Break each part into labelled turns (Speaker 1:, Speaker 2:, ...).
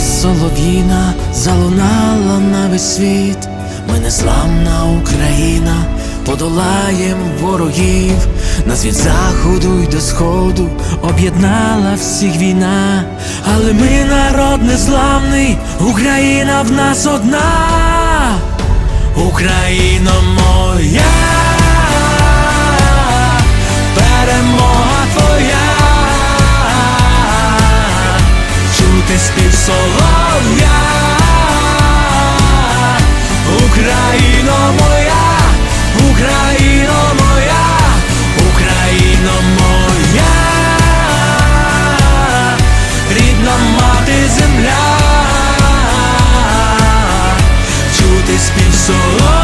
Speaker 1: солов'їна залунала на весь світ. Ми незламна Україна, подолаєм ворогів, нас від заходу й до сходу об'єднала всіх війна, але ми народ незламний, Україна в нас одна, Україна моя, солов'я, Україно моя, Україно моя, Україно моя, рідна мати земля, чути спів солов'я,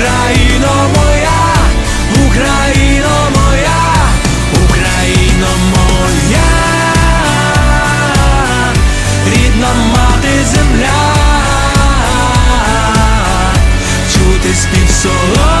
Speaker 1: Україно моя, Україно моя, Україно моя, рідна мати земля, чути спів соло.